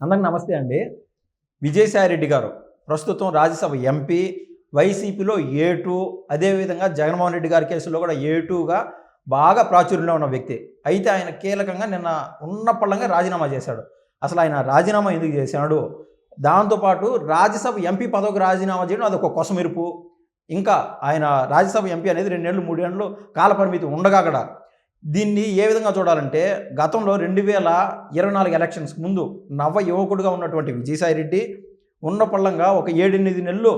అందరికి నమస్తే అండి. విజయసాయిరెడ్డి గారు ప్రస్తుతం రాజ్యసభ ఎంపీ వైసీపీలో ఏ టూ అదేవిధంగా జగన్మోహన్ రెడ్డి గారి కేసులో కూడా ఏ టూగా బాగా ప్రాచుర్యంలో ఉన్న వ్యక్తి. అయితే ఆయన కీలకంగా నిన్న ఉన్న రాజీనామా చేశాడు. అసలు ఆయన రాజీనామా ఎందుకు చేశాడు? దాంతోపాటు రాజ్యసభ ఎంపీ పదవికి రాజీనామా చేయడం అది ఒక కొసమెరుపు. ఇంకా ఆయన రాజ్యసభ ఎంపీ అనేది రెండేళ్ళు మూడేళ్ళు కాలపరిమితి ఉండగా అక్కడ దీన్ని ఏ విధంగా చూడాలంటే గతంలో రెండు వేల ఇరవై నాలుగు ఎలక్షన్స్ ముందు నవ యువకుడుగా ఉన్నటువంటి విజయసాయి రెడ్డి ఉన్న పళ్ళంగా ఒక ఏడెనిమిది నెలలు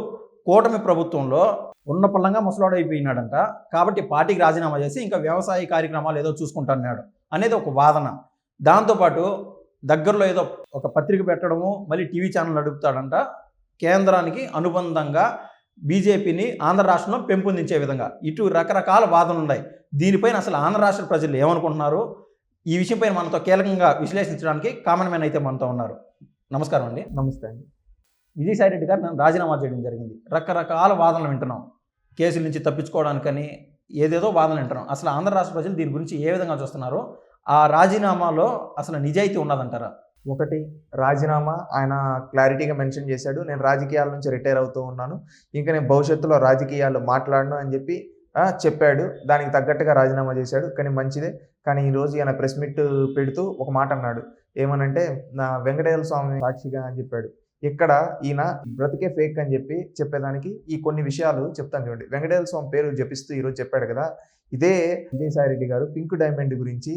కూటమి ప్రభుత్వంలో ఉన్న పళ్ళంగా ముసలాడైపోయినాడంట. కాబట్టి పార్టీకి రాజీనామా చేసి ఇంకా వ్యవసాయ కార్యక్రమాలు ఏదో చూసుకుంటున్నాడు అనేది ఒక వాదన. దాంతోపాటు దగ్గరలో ఏదో ఒక పత్రిక పెట్టడము మళ్ళీ టీవీ ఛానల్ నడుపుతాడంట. కేంద్రానికి అనుబంధంగా బీజేపీని ఆంధ్ర రాష్ట్రంలో పెంపొందించే విధంగా. ఇటు రకరకాల వాదనలు ఉన్నాయి దీనిపైన అసలు ఆంధ్ర రాష్ట్ర ప్రజలు ఏమనుకుంటున్నారు? ఈ విషయంపైన మనతో కీలకంగా విశ్లేషించడానికి కామన్ మ్యాన్ అయితే మనతో ఉన్నారు. నమస్కారం అండి. నమస్తే అండి. విజయసాయి రెడ్డి గారు రాజీనామా చేయడం జరిగింది. రకరకాల వాదనలు వింటున్నాం. కేసుల నుంచి తప్పించుకోవడానికని ఏదేదో వాదనలు వింటున్నాం. అసలు ఆంధ్ర రాష్ట్ర ప్రజలు దీని గురించి ఏ విధంగా చూస్తున్నారో ఆ రాజీనామాలో అసలు నిజాయితీ ఉన్నదంటారా? ఒకటి రాజీనామా. ఆయన క్లారిటీగా మెన్షన్ చేశాడు. నేను రాజకీయాల నుంచి రిటైర్ అవుతూ ఉన్నాను. ఇంకా నేను భవిష్యత్తులో రాజకీయాలు మాట్లాడను అని చెప్పి చెప్పాడు. దానికి తగ్గట్టుగా రాజీనామా చేశాడు. కానీ మంచిదే. కానీ ఈరోజు ఈయన ప్రెస్ మీట్ పెడుతూ ఒక మాట అన్నాడు. ఏమనంటే నా వెంకటేశ్వర స్వామి సాక్షిగా అని చెప్పాడు. ఇక్కడ ఈయన బ్రతికే ఫేక్ అని చెప్పి చెప్పేదానికి ఈ కొన్ని విషయాలు చెప్తాను చూడండి. వెంకటేశ్వర స్వామి పేరు జపిస్తూ ఈరోజు చెప్పాడు కదా. ఇదే విజయసాయిరెడ్డి గారు పింక్ డైమండ్ గురించి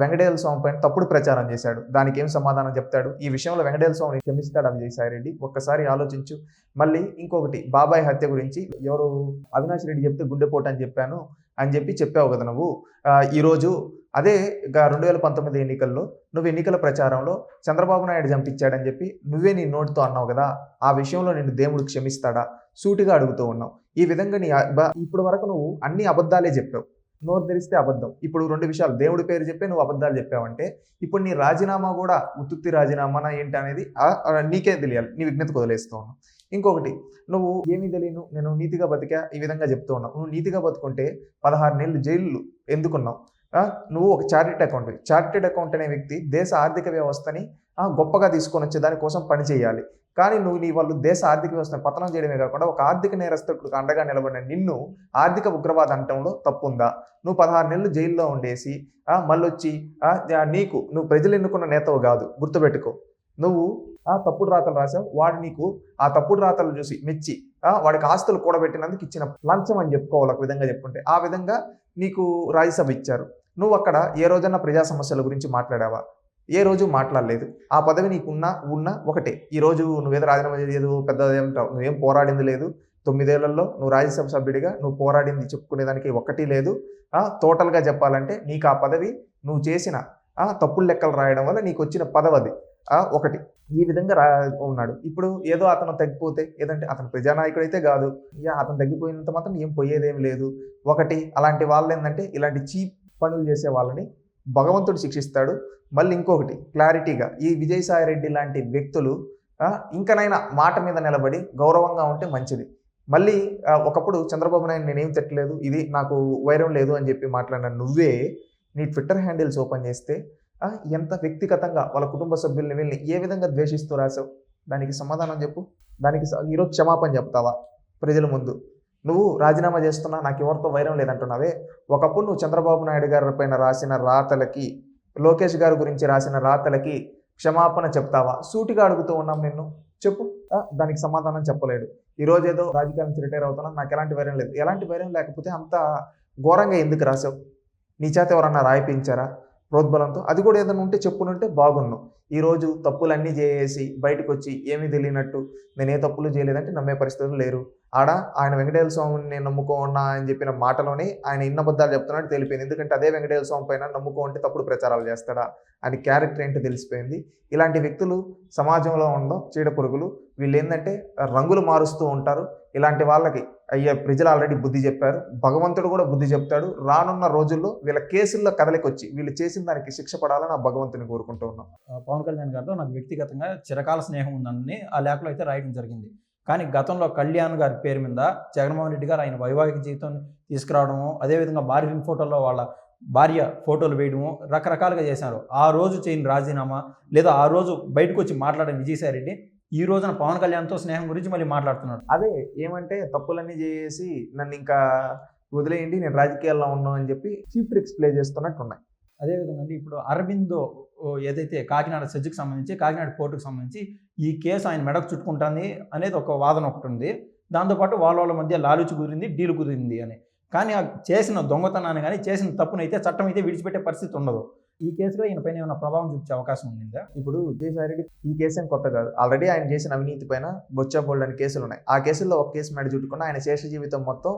వెంకటేశ్వర స్వామి పైన తప్పుడు ప్రచారం చేశాడు. దానికి ఏం సమాధానం చెప్తాడు? ఈ విషయంలో వెంకటేశ్వర స్వామిని క్షమిస్తాడు విజయసాయిరెడ్డి ఒక్కసారి ఆలోచించు. మళ్ళీ ఇంకొకటి బాబాయ్ హత్య గురించి ఎవరు? అవినాష్ రెడ్డి చెప్తే గుండెపోటు అని చెప్పాను అని చెప్పి చెప్పావు కదా నువ్వు. ఈరోజు అదే రెండు వేల పంతొమ్మిది ఎన్నికల్లో నువ్వు ఎన్నికల ప్రచారంలో చంద్రబాబు నాయుడు చంపించాడని చెప్పి నువ్వే నీ నోటితో అన్నావు కదా ఆ విషయంలో నేను దేవుడు క్షమిస్తాడా? సూటిగా అడుగుతూ ఉన్నావు. ఈ విధంగా నీ ఇప్పుడు వరకు నువ్వు అన్ని అబద్ధాలే చెప్పావు. నోరు తెరిస్తే అబద్ధం. ఇప్పుడు రెండు విషయాలు. దేవుడి పేరు చెప్పి నువ్వు అబద్ధాలు చెప్పావంటే ఇప్పుడు నీ రాజీనామా కూడా ఉత్తుత్తి రాజీనామానా ఏంటి అనేది నీకే తెలియాలి. నీ విజ్ఞత వదిలేస్తూ ఉన్నావు. ఇంకొకటి నువ్వు ఏమీ తెలియను. నేను నీతిగా బతికా ఈ విధంగా చెప్తూ ఉన్నావు. నువ్వు నీతిగా బతుకుంటే పదహారు నెలలు జైలు ఎందుకున్నావు? నువ్వు ఒక చార్టెడ్ అకౌంట్ చార్టెడ్ అకౌంట్ అనే వ్యక్తి దేశ ఆర్థిక వ్యవస్థని గొప్పగా తీసుకొని వచ్చే దానికోసం పని చేయాలి. కానీ నువ్వు నీ వాళ్ళు దేశ ఆర్థిక వ్యవస్థను పతనం చేయడమే కాకుండా ఒక ఆర్థిక నేరస్తుడికి అండగా నిలబడిన నిన్ను ఆర్థిక ఉగ్రవాద అంటంలో తప్పుందా? నువ్వు పదహారు నెలలు జైల్లో ఉండేసి మళ్ళొచ్చి నీకు నువ్వు ప్రజలు ఎన్నుకున్న నేతవు కాదు. గుర్తుపెట్టుకో. నువ్వు ఆ తప్పుడు రాతలు రాసావు. వాడు నీకు ఆ తప్పుడు రాతలు చూసి మెచ్చి వాడికి ఆస్తులు కూడబెట్టినందుకు ఇచ్చిన లంచం అని చెప్పుకోవాలి ఒక విధంగా చెప్పుకుంటే. ఆ విధంగా నీకు రాజ్యసభ ఇచ్చారు. నువ్వు అక్కడ ఏ రోజన్నా ప్రజా సమస్యల గురించి మాట్లాడావా? ఏ రోజు మాట్లాడలేదు? ఆ పదవి నీకున్నా ఉన్నా ఒకటే. ఈ రోజు నువ్వేదో రాజీనామా చేయలేదు పెద్దదేం నువ్వేం పోరాడింది లేదు. తొమ్మిదేళ్ళలో నువ్వు రాజ్యసభ సభ్యుడిగా నువ్వు పోరాడింది చెప్పుకునేదానికి ఒకటి లేదు. టోటల్గా చెప్పాలంటే నీకు ఆ పదవి నువ్వు చేసిన తప్పులు లెక్కలు రాయడం వల్ల నీకు వచ్చిన పదవది అది ఒకటి. ఈ విధంగా రా ఉన్నాడు. ఇప్పుడు ఏదో అతను తగ్గిపోతే ఏదంటే అతను ప్రజానాయకుడు అయితే కాదు. ఇక అతను తగ్గిపోయినంత మాత్రం ఏం పోయేదేం లేదు. ఒకటి అలాంటి వాళ్ళు ఏంటంటే ఇలాంటి చీప్ పనులు చేసే వాళ్ళని భగవంతుడు శిక్షిస్తాడు. మళ్ళీ ఇంకొకటి క్లారిటీగా ఈ విజయసాయి రెడ్డి లాంటి వ్యక్తులు ఇంకనైనా మాట మీద నిలబడి గౌరవంగా ఉంటే మంచిది. మళ్ళీ ఒకప్పుడు చంద్రబాబు నాయుడు నేనేం తిట్టలేదు ఇది నాకు వైరం లేదు అని చెప్పి మాట్లాడిన నువ్వే నీ ట్విట్టర్ హ్యాండిల్స్ ఓపెన్ చేస్తే ఎంత వ్యక్తిగతంగా వాళ్ళ కుటుంబ సభ్యుల్ని వీళ్ళని ఏ విధంగా ద్వేషిస్తూ రాసావు? దానికి సమాధానం చెప్పు. దానికి ఈరోజు క్షమాపణ చెప్తావా? ప్రజల ముందు. నువ్వు రాజీనామా చేస్తున్నా నాకు ఎవరితో వైరం లేదంటున్నావే? ఒకప్పుడు నువ్వు చంద్రబాబు నాయుడు గారి పైన రాసిన రాతలకి లోకేష్ గారి గురించి రాసిన రాతలకి క్షమాపణ చెప్తావా? సూటిగా అడుగుతూ ఉన్నాం నిన్ను. చెప్పు. దానికి సమాధానం చెప్పలేడు ఈరోజు ఏదో రాజకీయాల నుంచి రిటైర్ అవుతున్నా నాకు ఎలాంటి వైరం లేదు. ఎలాంటి వైరం లేకపోతే అంత ఘోరంగా ఎందుకు రాసావు? నీ చేత ఎవరన్నా రాయిపించారా? ప్రోద్బలంతో అది కూడా ఏదైనా ఉంటే చెప్పునుంటే బాగున్నావు ఈరోజు తప్పులన్నీ చేసి బయటకు వచ్చి ఏమీ తెలియనట్టు నేను ఏ తప్పులు చేయలేదంటే నమ్మే పరిస్థితులు లేరు. ఆడ ఆయన వెంకటేశ్వర స్వామిని నేను నమ్ముకోన్నా అని చెప్పిన మాటలోనే ఆయన ఇన్న అబద్ధాలు తెలిపింది. ఎందుకంటే అదే వెంకటేశ్వర స్వామి పైన నమ్ముకో అంటే తప్పుడు ప్రచారాలు చేస్తాడా అని క్యారెక్టర్ ఏంటో తెలిసిపోయింది. ఇలాంటి వ్యక్తులు సమాజంలో ఉండడం చీడ పురుగులు వీళ్ళు ఏంటంటే రంగులు మారుస్తూ ఉంటారు. ఇలాంటి వాళ్ళకి అయ్యే ప్రజలు ఆల్రెడీ బుద్ధి చెప్పారు. భగవంతుడు కూడా బుద్ధి చెప్తాడు. రానున్న రోజుల్లో వీళ్ళ కేసుల్లో కదలికొచ్చి వీళ్ళు చేసిన దానికి శిక్ష పడాలని ఆ భగవంతుని కోరుకుంటూ ఉన్నాం. పవన్ కళ్యాణ్ గారితో నాకు వ్యక్తిగతంగా చిరకాల స్నేహం ఉందని ఆ లేఖలో అయితే రాయడం జరిగింది. కానీ గతంలో కళ్యాణ్ గారి పేరు మీద జగన్మోహన్ రెడ్డి గారు ఆయన వైవాహిక జీవితం తీసుకురావడము అదేవిధంగా భార్య ఫోటోలో వాళ్ళ భార్య ఫోటోలు వేయడము రకరకాలుగా చేశారు. ఆ రోజు చేయని రాజీనామా లేదా ఆ రోజు బయటకు వచ్చి మాట్లాడిన విజయసాయి రెడ్డి ఈ రోజున పవన్ కళ్యాణ్తో స్నేహం గురించి మళ్ళీ మాట్లాడుతున్నాడు. అదే ఏమంటే తప్పులన్నీ చేసి నన్ను ఇంకా వదిలేయండి నేను రాజకీయాల్లో ఉన్నాను అని చెప్పి చీప్ ట్రిక్స్ ప్లే చేస్తున్నట్టు ఉన్నాయి అదేవిధంగా అండి ఇప్పుడు అరవిందో ఏదైతే కాకినాడ సెజ్కి సంబంధించి కాకినాడ పోర్టుకు సంబంధించి ఈ కేసు ఆయన మెడకు చుట్టుకుంటుంది అనేది ఒక వాదన ఒకటి ఉంది. దాంతోపాటు వాళ్ళ వాళ్ళ మధ్య లాలుచి కుదిరింది డీలు కుదిరింది అని. కానీ ఆ చేసిన దొంగతనాన్ని కానీ చేసిన తప్పునైతే చట్టం అయితే విడిచిపెట్టే పరిస్థితి ఉండదు. ఈ కేసులో ఈయన పైన ఏమైనా ప్రభావం చూపించే అవకాశం ఉందా ఇప్పుడు విజయసాయి రెడ్డి ఈ కేసు ఏం కొత్త కాదు. ఆల్రెడీ ఆయన చేసిన అవినీతి పైన బొచ్చా బోల్డ్ అనే కేసులు ఉన్నాయి. ఆ కేసుల్లో ఒక కేసు మెడ చుట్టుకున్న ఆయన శేష జీవితం మొత్తం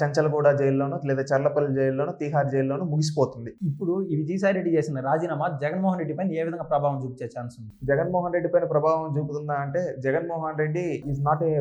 చంచలగూడ జైల్లోనూ లేదా చర్లపల్లి జైల్లోనూ తీహార్ జైల్లోనూ ముగిసిపోతుంది. ఇప్పుడు ఈ విజయసాయి రెడ్డి చేసిన రాజీనామా జగన్మోహన్ రెడ్డి పైన ఏ విధంగా ప్రభావం చూపించే ఛాన్స్ ఉంది? జగన్మోహన్ రెడ్డి పైన ప్రభావం చూపుతుందా అంటే Jaganmohan Reddy is not a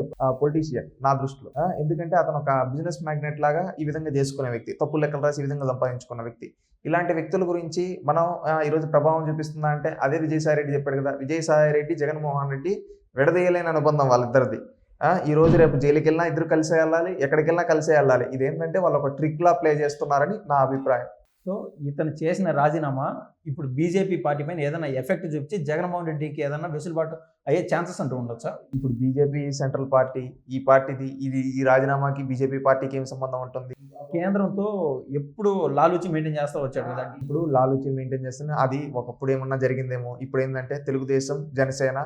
politician నా దృష్టిలో. ఎందుకంటే అతను ఒక బిజినెస్ మ్యాగ్నెట్ లాగా ఈ విధంగా చేసుకునే వ్యక్తి తప్పు లెక్కలు రాసి ఈ విధంగా సంపాదించుకున్న వ్యక్తి. ఇలాంటి వ్యక్తుల గురించి మనం ఈరోజు ప్రభావం చూపిస్తుందా అంటే అదే విజయసాయి రెడ్డి చెప్పాడు కదా విజయసాయి రెడ్డి జగన్మోహన్ రెడ్డి విడదీయలేని అనుబంధం వాళ్ళిద్దరిది. ఈ రోజు రేపు జైలుకి వెళ్ళినా ఇద్దరు కలిసే వెళ్ళాలి ఎక్కడికి వెళ్ళినా కలిసే వెళ్ళాలి. ఇదేంటంటే వాళ్ళు ఒక ట్రిక్ లా ప్లే చేస్తున్నారని నా అభిప్రాయం. సో ఇతను చేసిన రాజీనామా ఇప్పుడు బీజేపీ పార్టీ పైన ఏదైనా ఎఫెక్ట్ చూపించి జగన్మోహన్ రెడ్డికి ఏదైనా వెసులుబాటు అయ్యే ఛాన్సెస్ అంటూ ఉండొచ్చా? ఇప్పుడు బీజేపీ సెంట్రల్ పార్టీ ఈ పార్టీది ఇది ఈ రాజీనామాకి బీజేపీ పార్టీకి ఏం సంబంధం ఉంటుంది? కేంద్రంతో ఎప్పుడు లాలూచి మెయింటైన్ చేస్తూ వచ్చాడు కదా. ఇప్పుడు లాలూచి మెయింటైన్ చేస్తున్న అది ఒకప్పుడు ఏమన్నా జరిగిందేమో. ఇప్పుడు ఏంటంటే తెలుగుదేశం జనసేన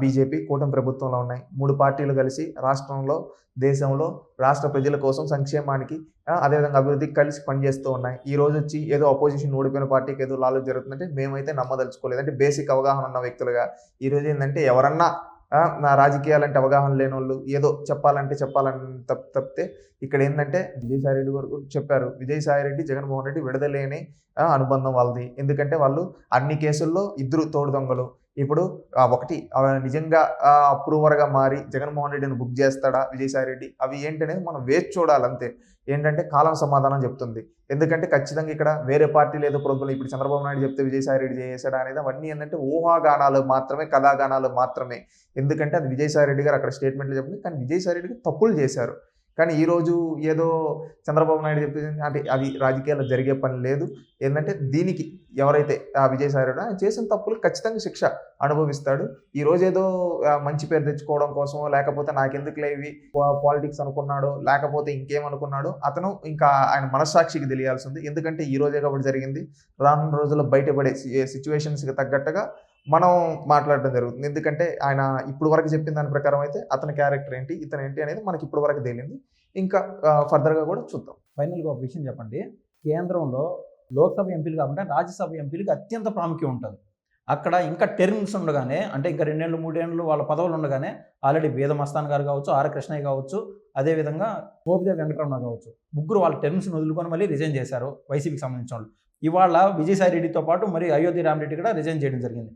బీజేపీ కూటమి ప్రభుత్వంలో ఉన్నాయి. మూడు పార్టీలు కలిసి రాష్ట్రంలో దేశంలో రాష్ట్ర ప్రజల కోసం సంక్షేమానికి అదేవిధంగా అభివృద్ధికి కలిసి పనిచేస్తూ ఉన్నాయి. ఈ రోజు వచ్చి ఏదో అపోజిషన్ ఓడిపోయిన పార్టీకి ఏదో లాలు జరుగుతుందంటే మేమైతే నమ్మదలుచుకోలేదు. అంటే బేసిక్ అవగాహన ఉన్న వ్యక్తులుగా ఈ రోజు ఏంటంటే ఎవరన్నా నా రాజకీయాలంటే అవగాహన లేని వాళ్ళు ఏదో చెప్పాలంటే చెప్పాలని తప్ప తప్పితే ఇక్కడ ఏంటంటే విజయసాయి రెడ్డి గారు చెప్పారు విజయసాయి రెడ్డి జగన్మోహన్ రెడ్డి విడదలేని అనుబంధం వాళ్ళది. ఎందుకంటే వాళ్ళు అన్ని కేసుల్లో ఇద్దరు తోడు దొంగలు. ఇప్పుడు ఒకటి నిజంగా అప్రూవర్గా మారి జగన్మోహన్ రెడ్డిని బుక్ చేస్తాడా విజయసాయి రెడ్డి? అవి ఏంటనేది మనం వేచి చూడాలి అంతే ఏంటంటే కాలం సమాధానం చెప్తుంది. ఎందుకంటే ఖచ్చితంగా ఇక్కడ వేరే పార్టీ లేదా ప్రోగ్రాం ఇప్పుడు చంద్రబాబు నాయుడు చెప్తే విజయసాయి రెడ్డి చేశాడా అనేది అవన్నీ ఏంటంటే ఊహాగానాలు మాత్రమే కథాగానాలు మాత్రమే. ఎందుకంటే అది విజయసాయి రెడ్డి గారు అక్కడ స్టేట్మెంట్లు చెప్పింది కానీ విజయసాయి తప్పులు చేశారు. కానీ ఈరోజు ఏదో చంద్రబాబు నాయుడు చెప్తే అంటే అది రాజకీయాల్లో జరిగే పని లేదు. ఏంటంటే దీనికి ఎవరైతే ఆ విజయసాయిరెడ్డి ఆయన చేసిన తప్పులు ఖచ్చితంగా శిక్ష అనుభవిస్తాడు. ఈ రోజు ఏదో మంచి పేరు తెచ్చుకోవడం కోసం లేకపోతే నాకెందుకులే ఇవి పాలిటిక్స్ అనుకున్నాడో లేకపోతే ఇంకేమనుకున్నాడో అతను ఇంకా ఆయన మనస్సాక్షికి తెలియాల్సింది ఎందుకంటే ఈ రోజే కాబట్టి జరిగింది. రానున్న రోజుల్లో బయటపడే సిచ్యువేషన్స్కి తగ్గట్టుగా మనం మాట్లాడడం జరుగుతుంది. ఎందుకంటే ఆయన ఇప్పుడు వరకు చెప్పిన దాని ప్రకారం అయితే అతని క్యారెక్టర్ ఏంటి ఇతను ఏంటి అనేది మనకి ఇప్పుడు వరకు తేలింది ఇంకా ఫర్దర్గా కూడా చూద్దాం. ఫైనల్గా ఒక విషయం చెప్పండి. కేంద్రంలో లోక్సభ ఎంపీలు కాకుండా రాజ్యసభ ఎంపీలకు అత్యంత ప్రాముఖ్యం ఉంటుంది. అక్కడ ఇంకా టెర్మ్స్ ఉండగానే అంటే ఇంకా రెండేళ్ళు మూడేళ్ళు వాళ్ళ పదవులు ఉండగానే ఆల్రెడీ వేద మస్తాన్ గారు కావచ్చు ఆర్ కృష్ణయ్య కావచ్చు అదేవిధంగా గోపిదేవ్ వెంకటరమణ కావచ్చు ముగ్గురు వాళ్ళ టెర్మ్స్ని వదులుకొని మళ్ళీ రిజైన్ చేశారు వైసీపీకి సంబంధించిన వాళ్ళు. ఇవాళ విజయసాయి రెడ్డితో పాటు మరి అయోధ్య రామరెడ్డి కూడా రిజైన్ చేయడం జరిగింది.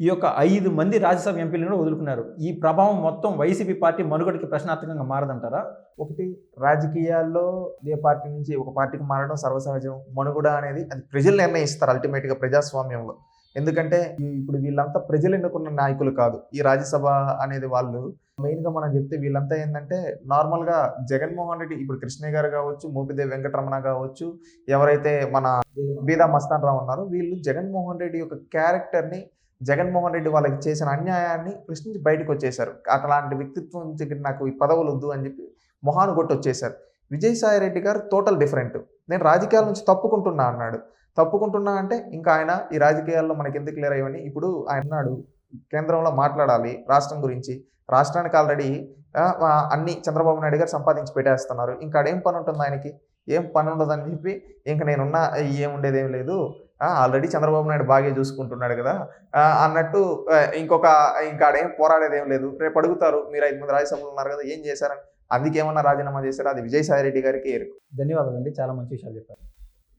ఈ యొక్క ఐదు మంది రాజ్యసభ ఎంపీలను కూడా వదులుకున్నారు. ఈ ప్రభావం మొత్తం వైసీపీ పార్టీ మనుగడకి ప్రశ్నార్థకంగా మారదంటారా? ఒకటి రాజకీయాల్లో ఏ పార్టీ నుంచి ఒక పార్టీకి మారడం సర్వసహజం. మనుగడ అనేది అది ప్రజలు నిర్ణయిస్తారు అల్టిమేట్గా ప్రజాస్వామ్యంలో. ఎందుకంటే ఇప్పుడు వీళ్ళంతా ప్రజలు ఎన్నుకున్న నాయకులు కాదు. ఈ రాజ్యసభ అనేది వాళ్ళు. మెయిన్గా మనం చెప్తే వీళ్ళంతా ఏంటంటే నార్మల్గా జగన్మోహన్ రెడ్డి ఇప్పుడు కృష్ణయ్య గారు కావచ్చు మోపిదేవి వెంకటరమణ కావచ్చు ఎవరైతే మన బీదా మస్తాన్ రావు ఉన్నారో వీళ్ళు జగన్మోహన్ రెడ్డి యొక్క క్యారెక్టర్ని జగన్మోహన్ రెడ్డి వాళ్ళకి చేసిన అన్యాయాన్ని ప్రశ్నించి బయటకు వచ్చేసారు అట్లాంటి వ్యక్తిత్వం దగ్గర నాకు ఈ పదవులు వద్దు అని చెప్పి మొహాను కొట్టి వచ్చేసారు విజయసాయి రెడ్డి గారు టోటల్ డిఫరెంట్ నేను రాజకీయాల నుంచి తప్పుకుంటున్నా అన్నాడు. తప్పుకుంటున్నా అంటే ఇంకా ఆయన ఈ రాజకీయాల్లో మనకి ఎందుకు క్లియర్ అయ్యని ఇప్పుడు ఆయన అన్నాడు. కేంద్రంలో మాట్లాడాలి రాష్ట్రం గురించి. రాష్ట్రానికి ఆల్రెడీ అన్ని చంద్రబాబు నాయుడు గారు సంపాదించి పెట్టేస్తున్నారు. ఇంకా ఏం పని ఉంటుంది ఆయనకి? ఏం పని ఉండదని చెప్పి ఇంక నేనున్నా ఏముండేది ఏం లేదు. ఆల్రెడీ చంద్రబాబు నాయుడు బాగా చూసుకుంటున్నాడు కదా. అన్నట్టు ఇంకొక ఇంకా ఆడేం పోరాడేది ఏం లేదు. రేపు అడుగుతారు మీరు ఐదు మంది రాజ్యసభలో ఉన్నారు కదా ఏం చేశారని. అందుకేమన్నా రాజీనామా చేశారు? అది విజయసాయి రెడ్డి గారికి ధన్యవాదాలు అండి చాలా మంచి విషయాలు చెప్పారు.